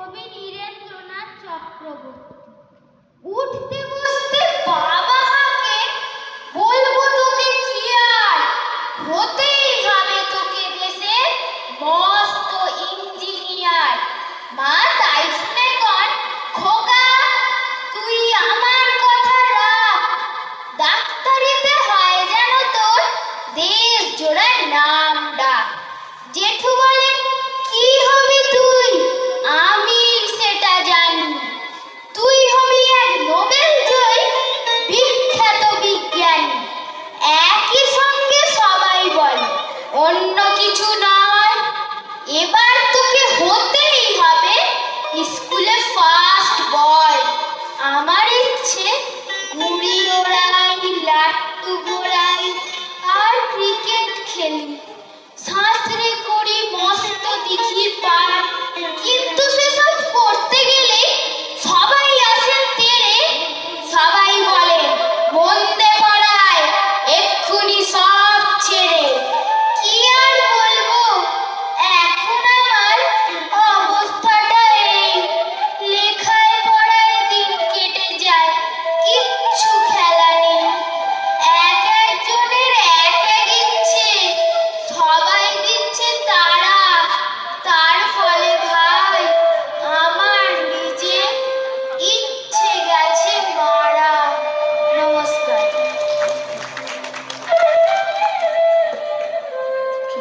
কবি নীরেন্দ্রনাথ চক্রবর্তী। উঠতে বসতে বাবা বলব তোকে কি আর হতেই হবে তোকে দেশের মস্ত ইঞ্জিনিয়ার। মা, তাই শুনে কন খোকা, তুই আমার কথা রাখ। ডাক্তারিতে হয় যেন তোর দেশ জোড়ার নাম ডাক। জেঠু এবার তোকে হতেই হবে স্কুলে ফার্স্ট বয় আমার ইচ্ছে ঘুড়ি ওড়াই, লাট্টু ঘোড়াই আর ক্রিকেট খেলি।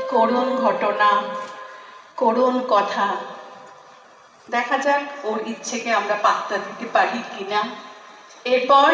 করুণ ঘটনা করুণ কথা। দেখা যাক ওর ইচ্ছেকে আমরা পাত্তা দিতে পারি কিনা। এরপর